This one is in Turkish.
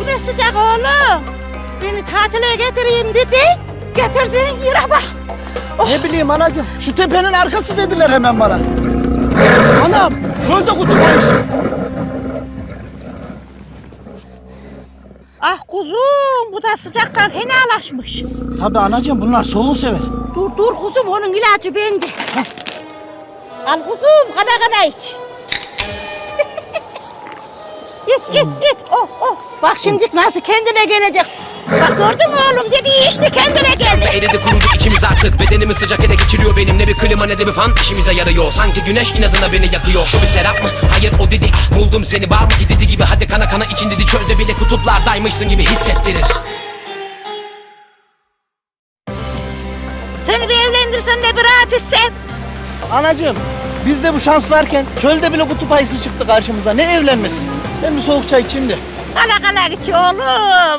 Bu ne sıcak oğlum? Beni tatile getireyim dedi. Getirdiğin yere bak. Ne bileyim anacığım. Şu tepenin arkası dediler hemen bana. Anam çölde kutup ayısı. Ah kuzum bu da sıcaktan fenalaşmış. Tabii anacığım bunlar soğuğu sever. Dur dur kuzum onun ilacı bende. Al kuzum kana kana iç. İç iç iç. Oh oh. Bak şimdi nasıl kendine gelecek. Bak gördün mü oğlum dediği işte kendine geldi. Eridi kurudu içimiz artık Bedenimi sıcak ele geçiriyor benim Ne bir klima ne de bir fan işimize yarıyor Sanki güneş inadına beni yakıyor Şu bir serap mı? Hayır o dedi Buldum seni var mı gididi gibi Hadi kana kana için dedi Çölde bile kutuplardaymışsın gibi hissettirir Seni bir evlendirsem de bir rahat etsem. Anacığım bizde bu şans varken çölde bile kutup ayısı çıktı karşımıza. Ne evlenmesi? Ben bir soğuk çay içeyim de. Kana kana iç oğlum.